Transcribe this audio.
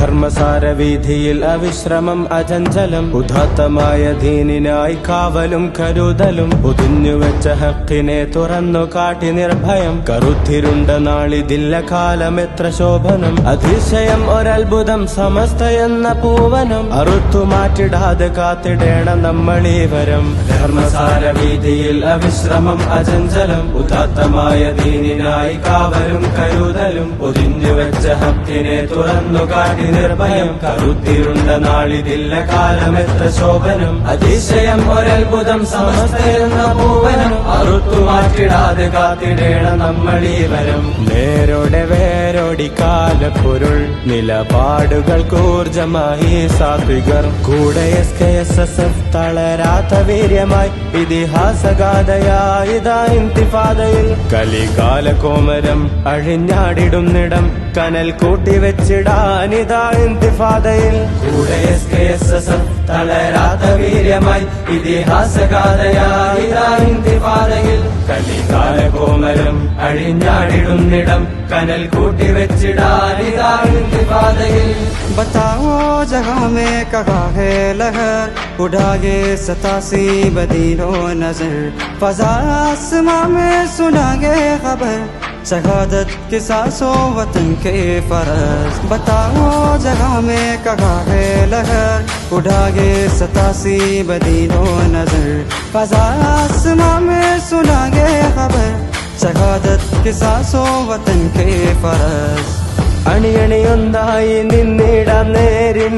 ധർമ്മസാര വീതിയിൽ അവിശ്രമം അചഞ്ചലം. ഉദാത്തമായ ദീനിനായി കാവലും കരുതലും. പൊതിഞ്ഞുവെച്ച ഹക്കിനെ തുറന്നു കാട്ടി നിർഭയം. കറുത്തിരുണ്ട നാളിതില്ല കാലം എത്ര ശോഭനം. അതിശയം ഒരത്ഭുതം സമസ്ത എന്ന പൂവനം. അറുത്തു മാറ്റിടാതെ കാത്തിടേണം നമ്മളീവരം ധർമ്മസാരവീതിയിൽ അവിശ്രമം അചഞ്ചലം. ഉദാത്തമായ ദീനിനായി കാവലും കരുതലും. പൊതിഞ്ഞു വെച്ച ഹക്കിനെ തുറന്നു കാട്ടി നിർഭയം കരുത്തിരുണ്ട നാളിതില്ല കാലം എത്ര ശോഭനം. അതിശയം ഒരത്ഭുതം സമസ്തയെന്ന പൂവനം. അറുത്തു മാറ്റിടാതെ കാത്തിടേണം നമ്മളീവരം നേരോടെ വേരോടി കാലപ്പൊരുൾ. നിലപാടുകൾ ഊർജമായി സാത്വികർ. കൂടെ S K S S F തളരാത്ത വീര്യമായി. ഇതിഹാസഗാഥയായി ഇതാ ഇന്തിഫാദയിൽ. കലികാല കോമരം അഴിഞ്ഞാടിടുന്നിടം. കനൽ കൂട്ടി വെച്ചിടാനിതാ ഇന്തിഫാദയിൽ കൂടെ S K S S F തളരാത്ത വീര്യമായി ഇതിഹാസഗാഥയായി ഇതാ ഇന്തിഫാദയിൽ കലികാല കോമരം അഴിഞ്ഞാടിടുന്നിടം കനൽ കൂട്ടി വെച്ചിടാനിതാ ഇന്തിഫാദയിൽ बताओ जगह में कहा है लहर उड़ागे सतासी बदीनो नजर फजा आसमां में सुनागे खबर शहादत के सासों वतन के फरज बताओ जगह में कहा है लहर उड़ागे सतासी बदीनो नजर फजा आसमां में सुनागे खबर शहादत के सासों वतन के फरज അണിയണിയൊന്നായി നിന്നിടാം നേരിൻ